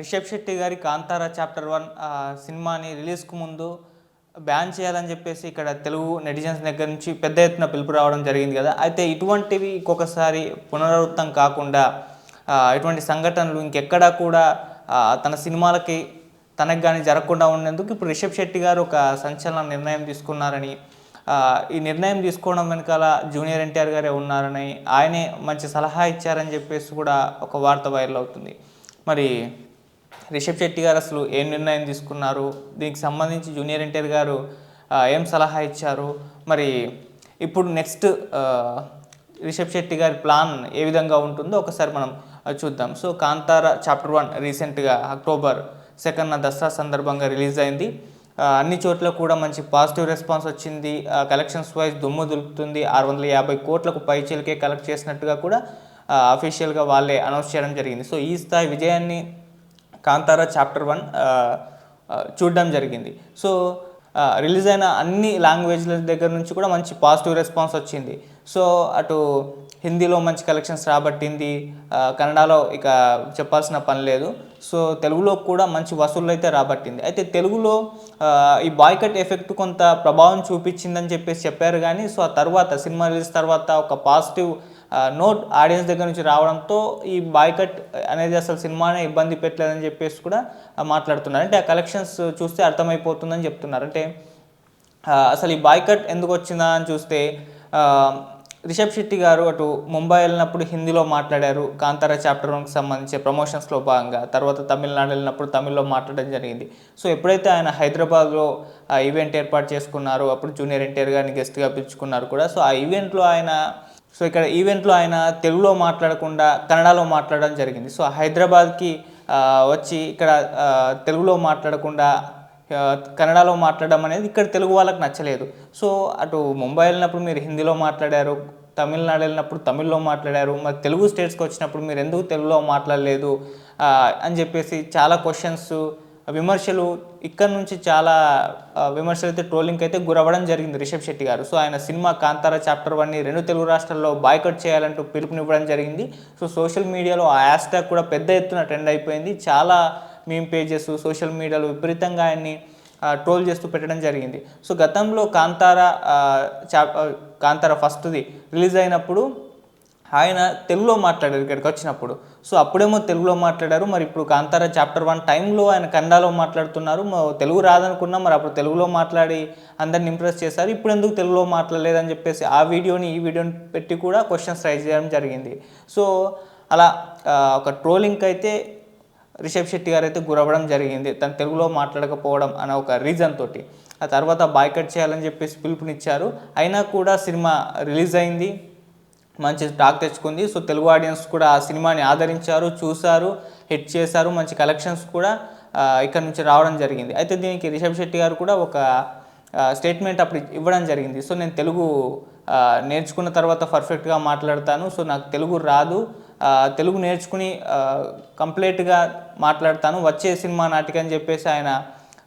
రిషబ్ శెట్టి గారి Kantara chapter one సినిమాని రిలీజ్కు ముందు బ్యాన్ చేయాలని చెప్పేసి ఇక్కడ తెలుగు నెటిజన్స్ దగ్గర నుంచి పెద్ద ఎత్తున పిలుపు రావడం జరిగింది కదా. అయితే ఇటువంటివి ఇంకొకసారి పునరావృతం కాకుండా ఇటువంటి సంఘటనలు ఇంకెక్కడా కూడా తన సినిమాలకి తనకు కానీ జరగకుండా ఉండేందుకు ఇప్పుడు రిషబ్ శెట్టి గారు ఒక సంచలన నిర్ణయం తీసుకున్నారని ఈ నిర్ణయం తీసుకోవడం వెనకాల జూనియర్ ఎన్టీఆర్ గారే ఉన్నారని ఆయనే మంచి సలహా ఇచ్చారని చెప్పేసి కూడా ఒక వార్త వైరల్ అవుతుంది. మరి రిషబ్ శెట్టి గారు అసలు ఏం నిర్ణయం తీసుకున్నారు? దీనికి సంబంధించి జూనియర్ ఎన్టీఆర్ గారు ఏం సలహా ఇచ్చారు? మరి ఇప్పుడు నెక్స్ట్ రిషబ్ శెట్టి గారి ప్లాన్ ఏ విధంగా ఉంటుందో ఒకసారి మనం చూద్దాం. సో కాంతార చాప్టర్ వన్ రీసెంట్గా అక్టోబర్ సెకండ్న దసరా సందర్భంగా రిలీజ్ అయింది. అన్ని చోట్ల కూడా మంచి పాజిటివ్ రెస్పాన్స్ వచ్చింది. కలెక్షన్స్ వైజ్ దుమ్ము దులుపుతుంది. ఆరు వందల యాభై కోట్లకు పైచీలకే కలెక్ట్ చేసినట్టుగా కూడా అఫీషియల్గా వాళ్ళే అనౌన్స్ చేయడం జరిగింది. సో ఈ స్థాయి విజయాన్ని కాంతారా చాప్టర్ వన్ చూడడం జరిగింది. సో రిలీజ్ అయిన అన్ని లాంగ్వేజ్ల దగ్గర నుంచి కూడా మంచి పాజిటివ్ రెస్పాన్స్ వచ్చింది. సో అటు హిందీలో మంచి కలెక్షన్స్ రాబట్టింది కన్నడలో ఇక చెప్పాల్సిన పని లేదు. సో తెలుగులో కూడా మంచి వసూళ్ళు అయితే రాబట్టింది. అయితే తెలుగులో ఈ బాయ్కట్ ఎఫెక్ట్ కొంత ప్రభావం చూపించిందని చెప్పేసి చెప్పారు కానీ సో ఆ తర్వాత సినిమా రిలీజ్ తర్వాత ఒక పాజిటివ్ నోట్ ఆడియన్స్ దగ్గర నుంచి రావడంతో ఈ బాయ్కట్ అనేది అసలు సినిమానే ఇబ్బంది పెట్టలేదని చెప్పేసి కూడా మాట్లాడుతున్నారు. అంటే ఆ కలెక్షన్స్ చూస్తే అర్థమైపోతుందని చెప్తున్నారు. అంటే అసలు ఈ బాయ్కట్ ఎందుకు వచ్చిందా అని చూస్తే రిషబ్ శెట్టి గారు అటు ముంబై వెళ్ళినప్పుడు హిందీలో మాట్లాడారు. కాంతార చాప్టర్ వన్కి సంబంధించి ప్రమోషన్స్లో భాగంగా తర్వాత తమిళనాడు వెళ్ళినప్పుడు తమిళ్ళో మాట్లాడడం జరిగింది. సో ఎప్పుడైతే ఆయన హైదరాబాద్లో ఆ ఈవెంట్ ఏర్పాటు చేసుకున్నారో అప్పుడు జూనియర్ ఎన్టీఆర్ గారిని గెస్ట్గా పిలుచుకున్నారు కూడా. సో ఆ ఈవెంట్లో ఆయన సో ఇక్కడ ఈవెంట్లో ఆయన తెలుగులో మాట్లాడకుండా కన్నడలో మాట్లాడడం జరిగింది. సో హైదరాబాద్కి వచ్చి ఇక్కడ తెలుగులో మాట్లాడకుండా కన్నడలో మాట్లాడడం అనేది ఇక్కడ తెలుగు వాళ్ళకి నచ్చలేదు. సో అటు ముంబై వెళ్ళినప్పుడు మీరు హిందీలో మాట్లాడారు తమిళనాడు వెళ్ళినప్పుడు తమిళ్ళో మాట్లాడారు మరి తెలుగు స్టేట్స్కి వచ్చినప్పుడు మీరు ఎందుకు తెలుగులో మాట్లాడలేదు అని చెప్పేసి చాలా క్వశ్చన్స్ విమర్శలు ఇక్కడ నుంచి చాలా విమర్శలు అయితే ట్రోలింగ్ అయితే గురవ్వడం జరిగింది రిషబ్ శెట్టి గారు. సో ఆయన సినిమా కాంతార చాప్టర్ వన్ని రెండు తెలుగు రాష్ట్రాల్లో బాయ్కట్ చేయాలంటూ పిలుపునివ్వడం జరిగింది. సో సోషల్ మీడియాలో ఆ హ్యాష్ ట్యాగ్ కూడా పెద్ద ఎత్తున ట్రెండ్ అయిపోయింది. చాలా మీమ్ పేజెస్ సోషల్ మీడియాలో విపరీతంగా ఆయన్ని ట్రోల్ చేస్తూ పెట్టడం జరిగింది. సో గతంలో కాంతార చా కాంతార ఫస్ట్ది రిలీజ్ అయినప్పుడు ఆయన తెలుగులో మాట్లాడారు ఇక్కడికి వచ్చినప్పుడు. సో అప్పుడేమో తెలుగులో మాట్లాడారు. మరి ఇప్పుడు కాంతారా చాప్టర్ వన్ టైంలో ఆయన కన్నడలో మాట్లాడుతున్నారు. తెలుగు రాదనుకున్నా మరి అప్పుడు తెలుగులో మాట్లాడి అందరిని ఇంప్రెస్ చేశారు. ఇప్పుడు ఎందుకు తెలుగులో మాట్లాడలేదని చెప్పేసి ఆ వీడియోని ఈ వీడియోని పెట్టి కూడా క్వశ్చన్స్ రైజ్ చేయడం జరిగింది. సో అలా ఒక ట్రోలింగ్కి అయితే రిషబ్ శెట్టి గారు అయితే గురవ్వడం జరిగింది. తను తెలుగులో మాట్లాడకపోవడం అనే ఒక రీజన్ తోటి. ఆ తర్వాత బాయ్కట్ చేయాలని చెప్పేసి పిలుపునిచ్చారు. అయినా కూడా సినిమా రిలీజ్ అయింది. మంచి టాక్ తెచ్చుకుంది. సో తెలుగు ఆడియన్స్ కూడా ఆ సినిమాని ఆదరించారు చూశారు హిట్ చేశారు మంచి కలెక్షన్స్ కూడా ఇక్కడ నుంచి రావడం జరిగింది. అయితే దీనికి రిషబ్ శెట్టి గారు కూడా ఒక స్టేట్మెంట్ అప్పుడు ఇవ్వడం జరిగింది. సో నేను తెలుగు నేర్చుకున్న తర్వాత పర్ఫెక్ట్గా మాట్లాడతాను. సో నాకు తెలుగు రాదు. తెలుగు నేర్చుకుని కంప్లీట్గా మాట్లాడతాను. వచ్చే సినిమా నాటికని చెప్పేసి ఆయన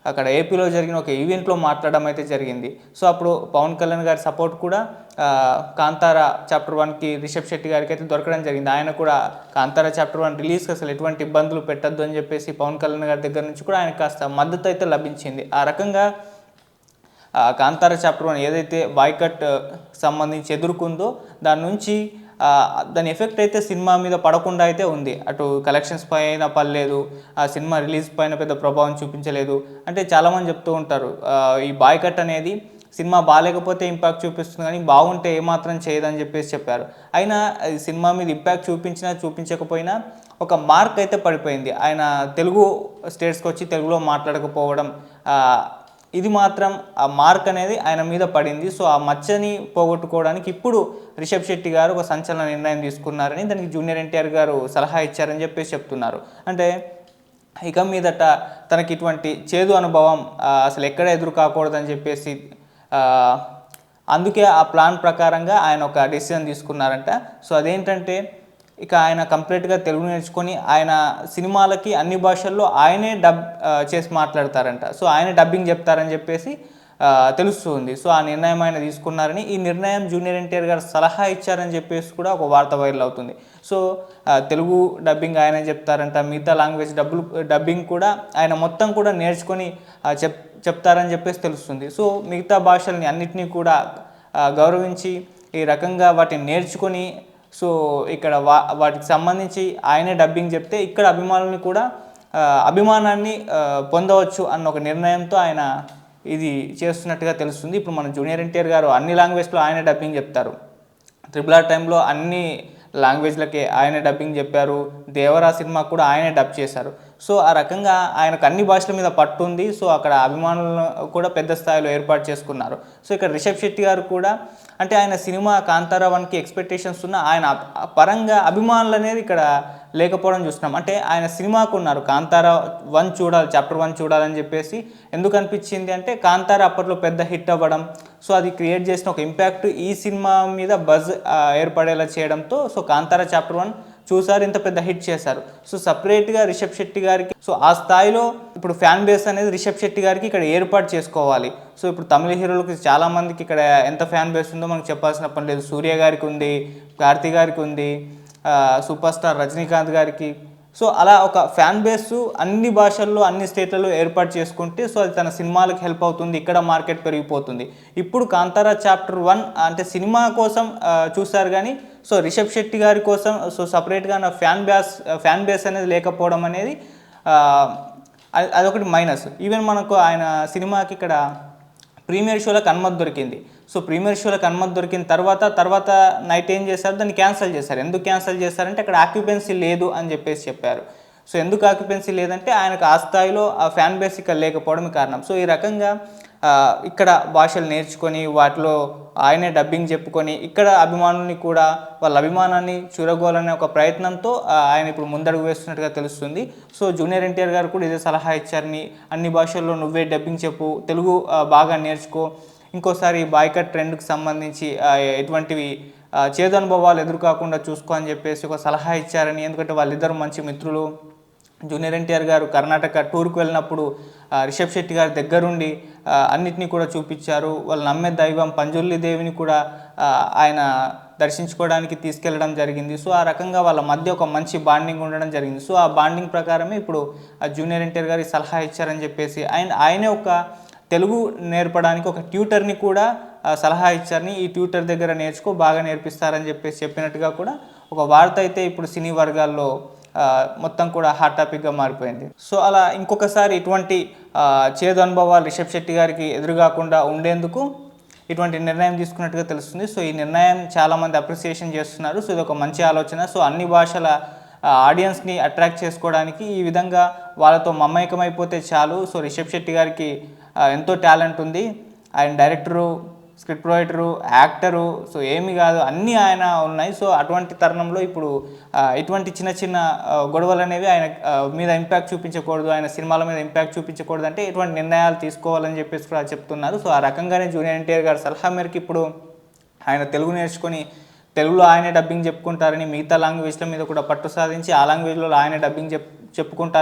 అక్కడ ఏపీలో జరిగిన ఒక ఈవెంట్లో మాట్లాడడం అయితే జరిగింది. సో అప్పుడు పవన్ కళ్యాణ్ గారి సపోర్ట్ కూడా కాంతార కాంతారా చాప్టర్ వన్కి రిషబ్ శెట్టి గారికి అయితే దొరకడం జరిగింది. ఆయన కూడా కాంతారా చాప్టర్ వన్ రిలీజ్కి అసలు ఎటువంటి ఇబ్బందులు పెట్టద్దు అని చెప్పేసి పవన్ కళ్యాణ్ గారి దగ్గర నుంచి కూడా ఆయన కాస్త మద్దతు అయితే లభించింది. ఆ రకంగా కాంతార చాప్టర్ వన్ ఏదైతే బాయ్కట్ సంబంధించి ఎదుర్కొందో దాని నుంచి దాని ఎఫెక్ట్ అయితే సినిమా మీద పడకుండా అయితే ఉంది. అటు కలెక్షన్స్ పైన పర్లేదు ఆ సినిమా రిలీజ్ పైన పెద్ద ప్రభావం చూపించలేదు. అంటే చాలామంది చెప్తూ ఉంటారు ఈ బాయ్కట్ అనేది సినిమా బాగాలేకపోతే ఇంపాక్ట్ చూపిస్తుంది కానీ బాగుంటే ఏమాత్రం చేయదని చెప్పేసి చెప్పారు. అయినా సినిమా మీద ఇంపాక్ట్ చూపించినా చూపించకపోయినా ఒక మార్క్ అయితే పడిపోయింది. ఆయన తెలుగు స్టేట్స్కి వచ్చి తెలుగులో మాట్లాడకపోవడం ఇది మాత్రం ఆ మార్క్ అనేది ఆయన మీద పడింది. సో ఆ మచ్చని పోగొట్టుకోవడానికి ఇప్పుడు రిషబ్ శెట్టి గారు ఒక సంచలన నిర్ణయం తీసుకున్నారని దానికి జూనియర్ ఎన్టీఆర్ గారు సలహా ఇచ్చారని చెప్పేసి చెప్తున్నారు. అంటే ఇక మీదట తనకి ఇటువంటి చేదు అనుభవం అసలు ఎక్కడ ఎదురు కాకూడదని చెప్పేసి అందుకే ఆ ప్లాన్ ప్రకారంగా ఆయన ఒక డెసిజన్ తీసుకున్నారంట. సో అదేంటంటే ఇక ఆయన కంప్లీట్గా తెలుగు నేర్చుకొని ఆయన సినిమాలకి అన్ని భాషల్లో ఆయనే డబ్ చేసి మాట్లాడతారంట. సో ఆయన డబ్బింగ్ చెప్తారని చెప్పేసి తెలుస్తుంది. సో ఆ నిర్ణయం ఆయన తీసుకున్నారని ఈ నిర్ణయం జూనియర్ ఎన్టీఆర్ గారు సలహా ఇచ్చారని చెప్పేసి కూడా ఒక వార్త వైరల్ అవుతుంది. సో తెలుగు డబ్బింగ్ ఆయన చెప్తారంట. మిగతా లాంగ్వేజ్ డబ్బులు డబ్బింగ్ కూడా ఆయన మొత్తం కూడా నేర్చుకొని చెప్ చెప్తారని చెప్పేసి తెలుస్తుంది. సో మిగతా భాషల్ని అన్నిటినీ కూడా గౌరవించి ఈ రకంగా వాటిని నేర్చుకొని సో ఇక్కడ వా వాటికి సంబంధించి ఆయనే డబ్బింగ్ చెప్తే ఇక్కడ అభిమానుల్ని కూడా అభిమానాన్ని పొందవచ్చు అన్న ఒక నిర్ణయంతో ఆయన ఇది చేస్తున్నట్టుగా తెలుస్తుంది. ఇప్పుడు మన జూనియర్ ఎన్టీఆర్ గారు అన్ని లాంగ్వేజ్లో ఆయనే డబ్బింగ్ చెప్తారు. ట్రిపుల్ ఆర్ టైంలో అన్ని లాంగ్వేజ్లకి ఆయన డబ్బింగ్ చెప్పారు. దేవరా సినిమా కూడా ఆయనే డబ్ చేశారు. సో ఆ రకంగా ఆయనకు అన్ని భాషల మీద పట్టు ఉంది. సో అక్కడ అభిమానులను కూడా పెద్ద స్థాయిలో ఏర్పాటు చేసుకున్నారు. సో ఇక్కడ రిషబ్ శెట్టి గారు కూడా అంటే ఆయన సినిమా కాంతారా వన్కి ఎక్స్పెక్టేషన్స్ ఉన్న ఆయన పరంగా అభిమానులు అనేది ఇక్కడ లేకపోవడం చూస్తున్నాం. అంటే ఆయన సినిమాకు ఉన్నారు. కాంతారా వన్ చూడాలి చాప్టర్ వన్ చూడాలని చెప్పేసి ఎందుకు అనిపించింది అంటే కాంతారా అప్పట్లో పెద్ద హిట్ అవ్వడం సో అది క్రియేట్ చేసిన ఒక ఇంపాక్ట్ ఈ సినిమా మీద బజ్ ఏర్పడేలా చేయడంతో సో కాంతారా చాప్టర్ వన్ చూసారు ఇంత పెద్ద హిట్ చేశారు. సో సపరేట్గా రిషబ్ శెట్టి గారికి సో ఆ స్థాయిలో ఇప్పుడు ఫ్యాన్ బేస్ అనేది రిషబ్ శెట్టి గారికి ఇక్కడ ఏర్పాటు చేసుకోవాలి. సో ఇప్పుడు తమిళ హీరోలకు చాలామందికి ఇక్కడ ఎంత ఫ్యాన్ బేస్ ఉందో మనకు చెప్పాల్సిన పని లేదు. సూర్య గారికి ఉంది కార్తీ గారికి ఉంది సూపర్ స్టార్ రజనీకాంత్ గారికి సో అలా ఒక ఫ్యాన్ బేస్ అన్ని భాషల్లో అన్ని స్టేట్లలో ఏర్పాటు చేసుకుంటే సో అది తన సినిమాలకు హెల్ప్ అవుతుంది ఇక్కడ మార్కెట్ పెరిగిపోతుంది. ఇప్పుడు కాంతారా చాప్టర్ వన్ అంటే సినిమా కోసం ఆ, చూస్తారు కానీ సో రిషబ్ శెట్టి గారి కోసం సో సపరేట్గా నా ఫ్యాన్ బేస్ ఫ్యాన్ బేస్ అనేది లేకపోవడం అనేది అదొకటి మైనస్. ఈవెన్ మనకు ఆయన సినిమాకి ఇక్కడ ప్రీమియర్ షోలకు అనుమతి దొరికింది. సో ప్రీమియర్ షోలకు అనుమతి దొరికిన తర్వాత తర్వాత నైట్ ఏం చేశారు? దాన్ని క్యాన్సిల్ చేశారు. ఎందుకు క్యాన్సిల్ చేశారంటే అక్కడ ఆక్యుపెన్సీ లేదు అని చెప్పేసి చెప్పారు. సో ఎందుకు ఆక్యుపెన్సీ లేదంటే ఆయనకు ఆ స్థాయిలో ఆ ఫ్యాన్ బేస్ ఇక్కడ లేకపోవడం కారణం. సో ఈ రకంగా ఇక్కడ భాషలు నేర్చుకొని వాటిలో ఆయనే డబ్బింగ్ చెప్పుకొని ఇక్కడ అభిమానుల్ని కూడా వాళ్ళ అభిమానాన్ని చూరగోలనే ఒక ప్రయత్నంతో ఆయన ఇప్పుడు ముందడుగు వేస్తున్నట్టుగా తెలుస్తుంది. సో జూనియర్ ఎన్టీఆర్ గారు కూడా ఇదే సలహా ఇచ్చారని అన్ని భాషల్లో నువ్వే డబ్బింగ్ చెప్పు తెలుగు బాగా నేర్చుకో. ఇంకోసారి బాయ్కట్ ట్రెండ్కి సంబంధించి ఎటువంటివి చేదు అనుభవాలు ఎదురుకాకుండా చూసుకో అని చెప్పేసి ఒక సలహా ఇచ్చారని ఎందుకంటే వాళ్ళిద్దరు మంచి మిత్రులు. జూనియర్ ఎన్టీఆర్ గారు కర్ణాటక టూర్కి వెళ్ళినప్పుడు రిషబ్ శెట్టి గారి దగ్గరుండి అన్నిటినీ కూడా చూపించారు. వాళ్ళు నమ్మే దైవం పంజుల్లి దేవిని కూడా ఆయన దర్శించుకోవడానికి తీసుకెళ్ళడం జరిగింది. సో ఆ రకంగా వాళ్ళ మధ్య ఒక మంచి బాండింగ్ ఉండడం జరిగింది. సో ఆ బాండింగ్ ప్రకారమే ఇప్పుడు ఆ జూనియర్ ఎన్టీఆర్ గారికి సలహా ఇచ్చారని చెప్పేసి ఆయన ఆయనే ఒక తెలుగు నేర్పడానికి ఒక ట్యూటర్ని కూడా సలహా ఇచ్చారని ఈ ట్యూటర్ దగ్గర నేర్చుకో బాగా నేర్పిస్తారని చెప్పేసి చెప్పినట్టుగా కూడా ఒక వార్త అయితే ఇప్పుడు సినీ వర్గాల్లో మొత్తం కూడా హాట్ టాపిక్గా మారిపోయింది. సో అలా ఇంకొకసారి ఇటువంటి చేదు అనుభవాలు రిషబ్ శెట్టి గారికి ఎదురుగాకుండా ఉండేందుకు ఇటువంటి నిర్ణయం తీసుకున్నట్టుగా తెలుస్తుంది. సో ఈ నిర్ణయం చాలామంది అప్రిసియేషన్ చేస్తున్నారు. సో ఇది ఒక మంచి ఆలోచన. సో అన్ని భాషల ఆడియన్స్ని అట్రాక్ట్ చేసుకోవడానికి ఈ విధంగా వాళ్ళతో మమ్మకమైపోతే చాలు. సో రిషబ్ శెట్టి గారికి ఎంతో టాలెంట్ ఉంది. ఆయన director script writer actor so ఏమి కాదు అన్నీ ఆయన ఉన్నాయి. సో అటువంటి తరుణంలో ఇప్పుడు ఇటువంటి చిన్న చిన్న గొడవలు అనేవి ఆయన మీద ఇంపాక్ట్ చూపించకూడదు ఆయన సినిమాల మీద ఇంపాక్ట్ చూపించకూడదు అంటే ఇటువంటి నిర్ణయాలు తీసుకోవాలని చెప్పేసి కూడా చెప్తున్నారు. సో ఆ రకంగానే జూనియర్ ఎన్టీఆర్ గారు సలహా మేరకు ఇప్పుడు ఆయన తెలుగు నేర్చుకొని తెలుగులో ఆయనే డబ్బింగ్ చెప్పుకుంటారని మిగతా లాంగ్వేజ్ల మీద కూడా పట్టు సాధించి ఆ లాంగ్వేజ్లో ఆయనే డబ్బింగ్ చెప్ చెప్పుకుంటారు